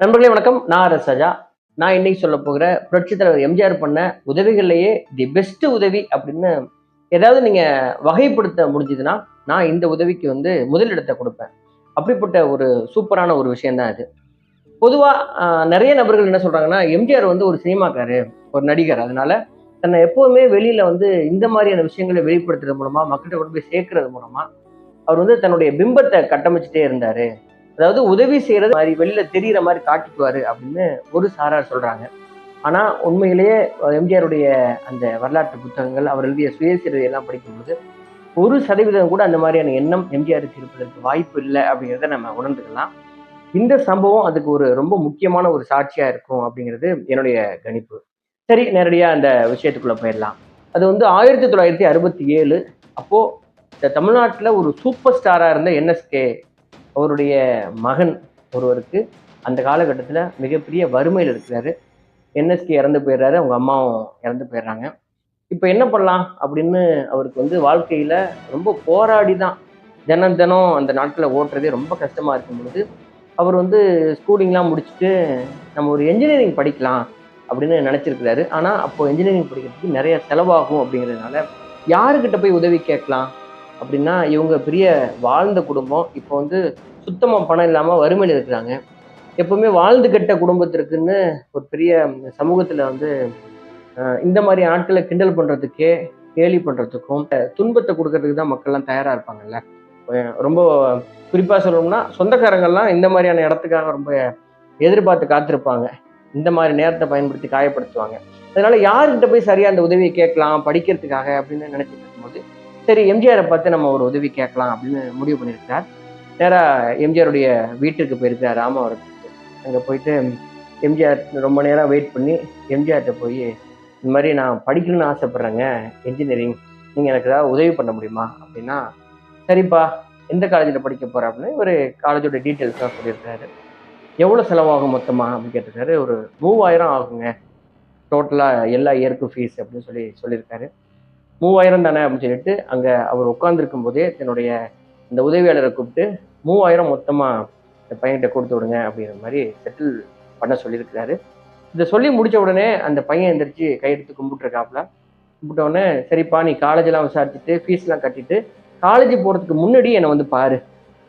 நண்பர்களே வணக்கம். நான் ரசஜா. நான் இன்னைக்கு சொல்ல போகிற புரட்சி தலைவர் எம்ஜிஆர் பண்ண உதவிகள்லேயே தி பெஸ்ட் உதவி அப்படின்னு ஏதாவது நீங்க வகைப்படுத்த முடிஞ்சதுன்னா நான் இந்த உதவிக்கு வந்து முதலிடத்தை கொடுப்பேன். அப்படிப்பட்ட ஒரு சூப்பரான ஒரு விஷயம்தான் அது. பொதுவாக நிறைய நபர்கள் என்ன சொல்றாங்கன்னா எம்ஜிஆர் வந்து ஒரு சினிமாக்காரு ஒரு நடிகர். அதனால தன்னை எப்போவுமே வெளியில வந்து இந்த மாதிரியான விஷயங்களை வெளிப்படுத்துறது மூலமா மக்கள்கிட்ட கொண்டு போய் சேர்க்கறது மூலமா அவர் வந்து தன்னுடைய பிம்பத்தை கட்டமைச்சிட்டே இருந்தாரு. அதாவது உதவி செய்யறது மாதிரி வெளியில தெரிகிற மாதிரி காட்டிக்குவாரு அப்படின்னு ஒரு சாரார் சொல்றாங்க. ஆனா உண்மையிலேயே எம்ஜிஆருடைய அந்த வரலாற்று புத்தகங்கள் அவர் எழுதிய சுயசரிதை எல்லாம் படிக்கும்போது ஒரு சதவீதம் கூட அந்த மாதிரியான எண்ணம் எம்ஜிஆருக்கு இருப்பதற்கு வாய்ப்பு இல்லை அப்படிங்கிறத நம்ம உணர்ந்துக்கலாம். இந்த சம்பவம் அதுக்கு ஒரு ரொம்ப முக்கியமான ஒரு சாட்சியா இருக்கும் அப்படிங்கிறது என்னுடைய கணிப்பு. சரி நேரடியா அந்த விஷயத்துக்குள்ள போயிடலாம். அது வந்து ஆயிரத்தி தொள்ளாயிரத்தி அறுபத்தி ஏழு. அப்போ இந்த தமிழ்நாட்டில் ஒரு சூப்பர் ஸ்டாரா இருந்த என்எஸ்கே அவருடைய மகன் ஒருவருக்கு அந்த காலகட்டத்தில் மிகப்பெரிய வறுமையில் இருக்கிறாரு. என்எஸ்கே இறந்து போயிடுறாரு. அவங்க அம்மாவும் இறந்து போயிடுறாங்க. இப்போ என்ன பண்ணலாம் அப்படின்னு அவருக்கு வந்து வாழ்க்கையில் ரொம்ப போராடி தான் தினம் தினம் அந்த நாட்களை ஓட்டுறதே ரொம்ப கஷ்டமாக இருக்கும் பொழுது அவர் வந்து ஸ்கூலிங்லாம் முடிச்சுட்டு நம்ம ஒரு என்ஜினியரிங் படிக்கலாம் அப்படின்னு நினச்சிருக்கிறாரு. ஆனால் அப்போது என்ஜினியரிங் படிக்கிறதுக்கு நிறைய செலவாகும் அப்படிங்கிறதுனால யாருக்கிட்ட போய் உதவி கேட்கலாம்? அப்படின்னா இவங்க பெரிய வாழ்ந்த குடும்பம் இப்போ வந்து சுத்தமாக பணம் இல்லாமல் வறுமையில் இருக்கிறாங்க. எப்பவுமே வாழ்ந்து கெட்ட குடும்பத்திற்குன்னு ஒரு பெரிய சமூகத்தில் வந்து இந்த மாதிரி ஆட்களை கிண்டல் பண்ணுறதுக்கே கேலி பண்ணுறதுக்கும் துன்பத்தை கொடுக்கறதுக்கு தான் மக்கள்லாம் தயாராக இருப்பாங்கல்ல. ரொம்ப குறிப்பாக சொல்லணும்னா சொந்தக்காரங்கள்லாம் இந்த மாதிரியான இடத்துக்காக ரொம்ப எதிர்பார்த்து காத்திருப்பாங்க. இந்த மாதிரி நேரத்தை பயன்படுத்தி காயப்படுத்துவாங்க. அதனால யார்கிட்ட போய் சரியா அந்த உதவியை கேட்கலாம் படிக்கிறதுக்காக அப்படின்னு நினைச்சிட்டு சரி எம்ஜிஆரை பார்த்து நம்ம ஒரு உதவி கேட்கலாம் அப்படின்னு முடிவு பண்ணியிருக்கிறார். நேராக எம்ஜிஆருடைய வீட்டுக்கு போயிருக்கார் ராமாவரத்துக்கு அங்கே போயிட்டு எம்ஜிஆர் ரொம்ப நேரம் வெயிட் பண்ணி எம்ஜிஆர்கிட்ட போய் இந்த மாதிரி நான் படிக்கணும்னு ஆசைப்பட்றேங்க இன்ஜினியரிங் நீங்கள் எனக்கு ஏதாவது உதவி பண்ண முடியுமா? அப்படின்னா சரிப்பா எந்த காலேஜில் படிக்க போகிற அப்படின்னு ஒரு காலேஜோட டீட்டெயில்ஸ்லாம் சொல்லியிருக்காரு எவ்வளோ செலவாகும் மொத்தமாக அப்படின்னு கேட்டிருக்காரு. ஒரு மூவாயிரம் ஆகுங்க. டோட்டலாக எல்லா இயருக்கும் ஃபீஸ் அப்படின்னு சொல்லி சொல்லியிருக்காரு. மூவாயிரம் தானே அப்படின்னு சொல்லிட்டு அங்கே அவர் உட்காந்துருக்கும் போதே தன்னுடைய இந்த உதவியாளரை கூப்பிட்டு மூவாயிரம் மொத்தமாக இந்த பையன்கிட்ட கொடுத்து விடுங்க அப்படிங்கிற மாதிரி செட்டில் பண்ண சொல்லியிருக்கிறாரு. இதை சொல்லி முடித்த உடனே அந்த பையன் எந்திரிச்சு கையெடுத்து கும்பிட்டுருக்காப்புல. கும்பிட்ட உடனே சரிப்பா நீ காலேஜெலாம் விசாரிச்சுட்டு ஃபீஸ்லாம் கட்டிட்டு காலேஜ் போகிறதுக்கு முன்னாடி என்னை வந்து பாரு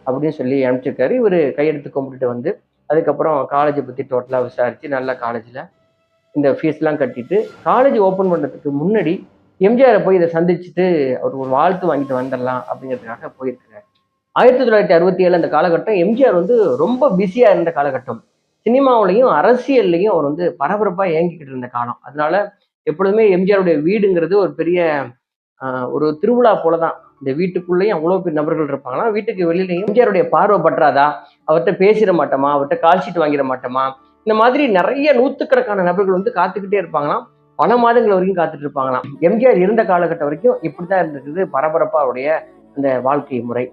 அப்படின்னு சொல்லி அனுப்பிச்சிருக்காரு. இவர் கையெடுத்து கும்பிட்டுட்டு வந்து அதுக்கப்புறம் காலேஜை பற்றி டோட்டலாக விசாரித்து நல்ல காலேஜில் இந்த ஃபீஸ்லாம் கட்டிட்டு காலேஜ் ஓப்பன் பண்ணுறதுக்கு முன்னாடி எம்ஜிஆரை போய் இதை சந்திச்சுட்டு அவர் ஒரு வாழ்த்து வாங்கிட்டு வந்துடலாம் அப்படிங்கிறதுக்காக போயிருக்கிறார். ஆயிரத்தி தொள்ளாயிரத்தி அறுபத்தி ஏழு அந்த காலகட்டம் எம்ஜிஆர் வந்து ரொம்ப பிஸியாக இருந்த காலகட்டம். சினிமாவிலையும் அரசியல்லையும் அவர் வந்து பரபரப்பாக இயங்கிக்கிட்டு இருந்த காலம். அதனால எப்பொழுதுமே எம்ஜிஆருடைய வீடுங்கிறது ஒரு பெரிய ஒரு திருவிழா போல தான் இந்த வீட்டுக்குள்ளேயும் அவ்வளோ பெரிய நபர்கள் இருப்பாங்கன்னா வீட்டுக்கு வெளியிலையும் எம்ஜிஆருடைய பார்வை பற்றாதா? அவர்கிட்ட பேசிட மாட்டோமா? அவர்கிட்ட கால் ஷீட் வாங்கிட மாட்டோமா? இந்த மாதிரி நிறைய நூற்றுக்கணக்கான நபர்கள் வந்து காத்துக்கிட்டே இருப்பாங்களாம். பல மாதங்கள் வரைக்கும் காத்துட்டு இருப்பாங்களாம். எம்ஜிஆர் இருந்த காலகட்டம் வரைக்கும் இப்படித்தான் இருந்திருக்குது பரபரப்பா அவருடைய அந்த வாழ்க்கை முறை.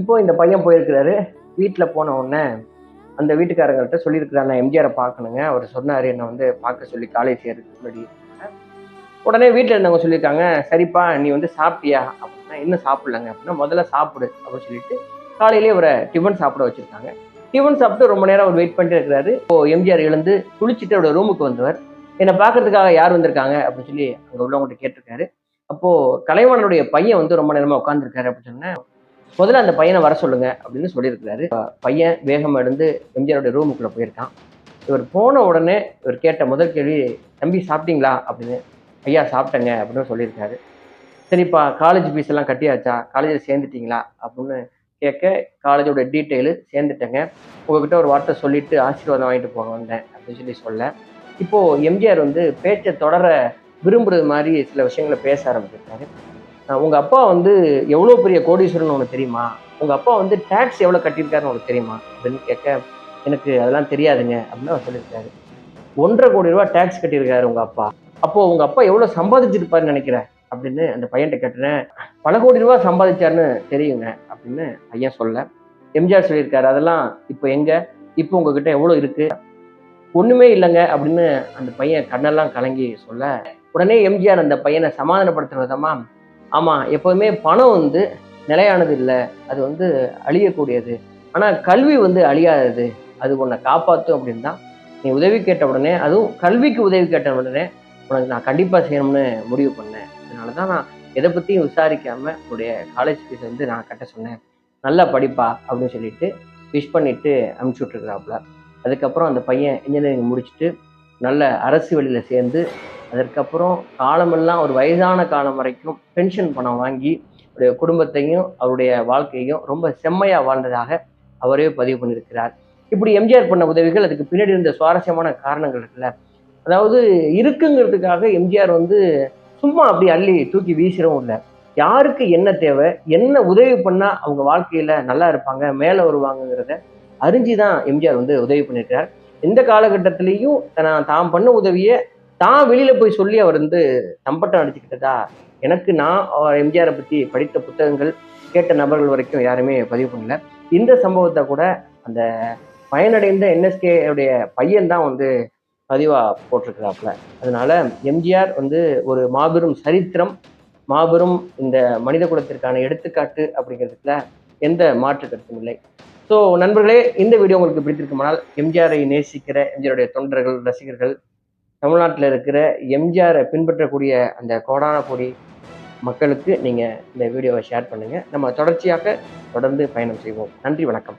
இப்போ இந்த பையன் போயிருக்கிறாரு. வீட்டில் போன உடனே அந்த வீட்டுக்காரங்கள்ட்ட சொல்லியிருக்கிறாங்க எம்ஜிஆரை பார்க்கணுங்க. அவர் சொன்னார் என்னை வந்து பார்க்க சொல்லி காலேஜ் சேர்றதுக்கு முன்னாடி. உடனே வீட்டில் இருந்தவங்க சொல்லியிருக்காங்க சரிப்பா நீ வந்து சாப்பிட்டியா? அப்படின்னா இன்னும் சாப்பிடலங்க. அப்படின்னா முதல்ல சாப்பிடு அப்படின்னு சொல்லிட்டு காலையிலேயே அவரை டிஃபன் சாப்பிட வச்சிருக்காங்க. டிஃபன் சாப்பிட்டு ரொம்ப நேரம் அவர் வெயிட் பண்ணிட்டு இருக்கிறாரு. இப்போ எம்ஜிஆர் எழுந்து குளிச்சுட்டு அவரோட ரூமுக்கு வந்தவர். என்னை பார்க்கறதுக்காக யார் வந்திருக்காங்க அப்படின்னு சொல்லி அங்கே உள்ளவங்ககிட்ட கேட்டிருக்காரு. அப்போது கலைவாணனுடைய பையன் வந்து ரொம்ப நேரமாக உட்காந்துருக்காரு அப்படின்னு சொன்னேன். முதல்ல அந்த பையனை வர சொல்லுங்க அப்படின்னு சொல்லியிருக்கிறாரு. பையன் வேகமாக எழுந்து எம்ஜிஆருடைய ரூமுக்குள்ளே போயிருக்கான். இவர் போன உடனே இவர் கேட்ட முதல் கேள்வி தம்பி சாப்பிட்டீங்களா? அப்படின்னு. ஐயா சாப்பிட்டேங்க அப்படின்னு சொல்லியிருக்காரு. சரிப்பா காலேஜ் ஃபீஸ் எல்லாம் கட்டியாச்சா? காலேஜில் சேர்ந்துட்டீங்களா? அப்படின்னு கேட்க காலேஜோட டீட்டெயிலு சேர்ந்துட்டேங்க. உங்ககிட்ட ஒரு வார்த்தை சொல்லிவிட்டு ஆசீர்வாதம் வாங்கிட்டு போக வந்தேன் அப்படின்னு சொல்லி சொல்ல. இப்போ எம்ஜிஆர் வந்து பேச்சை தொடர விரும்புறது மாதிரி சில விஷயங்களை பேச ஆரம்பிச்சிருக்காரு. உங்கள் உங்க அப்பா வந்து எவ்வளோ பெரிய கோடீஸ்வரன் உனக்கு தெரியுமா? உங்க அப்பா வந்து டேக்ஸ் எவ்வளோ கட்டியிருக்காருன்னு உனக்கு தெரியுமா? அப்படின்னு கேட்க எனக்கு அதெல்லாம் தெரியாதுங்க அப்படின்னு அவர் சொல்லியிருக்காரு. ஒன்றரை கோடி ரூபா டேக்ஸ் கட்டியிருக்காரு உங்க அப்பா. அப்போ உங்க அப்பா எவ்வளோ சம்பாதிச்சிருப்பாருன்னு நினைக்கிறேன் அப்படின்னு அந்த பையன்கிட்ட கேட்டுறேன் பல கோடி ரூபா சம்பாதிச்சாருன்னு தெரியுங்க அப்படின்னு பையன் சொல்ல. எம்ஜிஆர் சொல்லியிருக்காரு அதெல்லாம் இப்போ எங்க? இப்போ உங்ககிட்ட எவ்வளோ இருக்கு? ஒன்றுமே இல்லைங்க அப்படின்னு அந்த பையன் கண்ணெல்லாம் கலங்கி சொல்ல உடனே எம்ஜிஆர் அந்த பையனை சமாதானப்படுத்துற விதமா ஆமாம் எப்போவுமே பணம் வந்து நிலையானது இல்லை அது வந்து அழியக்கூடியது. ஆனால் கல்வி வந்து அழியாதது அது உன்னை காப்பாற்றும் அப்படின்னு தான் நீ உதவி கேட்ட உடனே அதுவும் கல்விக்கு உதவி கேட்ட உடனே உனக்கு நான் கண்டிப்பாக செய்யணும்னு முடிவு பண்ணேன். அதனால தான் நான் எதை பற்றியும் விசாரிக்காமல் உன்னுடைய காலேஜ் ஃபீஸ் வந்து நான் கட்ட சொன்னேன். நல்லா படிப்பா அப்படின்னு சொல்லிட்டு விஷ் பண்ணிட்டு அனுப்பிச்சி விட்ருக்குறாப்புல அதுக்கப்புறம் அந்த பையன் இன்ஜினியரிங் முடிச்சுட்டு நல்ல அரசு வழியில் சேர்ந்து அதற்கப்புறம் காலமெல்லாம் ஒரு வயதான காலம் வரைக்கும் பென்ஷன் பணம் வாங்கி அவருடைய குடும்பத்தையும் அவருடைய வாழ்க்கையும் ரொம்ப செம்மையாக வாழ்ந்ததாக அவரே பதிவு பண்ணியிருக்கிறார். இப்படி எம்ஜிஆர் பண்ண உதவிகள் அதுக்கு பின்னாடி இருந்த சுவாரஸ்யமான காரணங்கள் இருக்குல்ல. அதாவது இருக்குங்கிறதுக்காக எம்ஜிஆர் வந்து சும்மா அப்படி அள்ளி தூக்கி வீசிடவும் இல்லை. யாருக்கு என்ன தேவை என்ன உதவி பண்ணால் அவங்க வாழ்க்கையில் நல்லா இருப்பாங்க மேலே வருவாங்கங்கிறத அறிஞ்சுதான் எம்ஜிஆர் வந்து உதவி பண்ணியிருக்கிறார் எந்த காலகட்டத்திலையும் நான் தான் பண்ண உதவியை தான் வெளியில் போய் சொல்லி அவர் வந்து தம்பட்டம் அடிச்சுக்கிட்டதா? எனக்கு நான் அவர் எம்ஜிஆரை பற்றி படித்த புத்தகங்கள் கேட்ட நபர்கள் வரைக்கும் யாருமே பதிவு பண்ணல. இந்த சம்பவத்தை கூட அந்த பயனடைந்த என்எஸ்கே உடைய பையன் தான் வந்து பதிவாக போட்டிருக்கிறாப்புல. அதனால எம்ஜிஆர் வந்து ஒரு மாபெரும் சரித்திரம் மாபெரும் இந்த மனித குலத்திற்கான எடுத்துக்காட்டு அப்படிங்கிறதுல எந்த மாற்று கருத்தும் இல்லை. ஸோ நண்பர்களே இந்த வீடியோ உங்களுக்கு பிடித்திருக்குமானால் எம்ஜிஆரை நேசிக்கிற எம்ஜிஆருடைய தொண்டர்கள் ரசிகர்கள் தமிழ்நாட்டில் இருக்கிற எம்ஜிஆரை பின்பற்றக்கூடிய அந்த கோடான கோடி மக்களுக்கு நீங்கள் இந்த வீடியோவை ஷேர் பண்ணுங்கள் நம்ம தொடர்ச்சியாக தொடர்ந்து பயணம் செய்வோம். நன்றி வணக்கம்.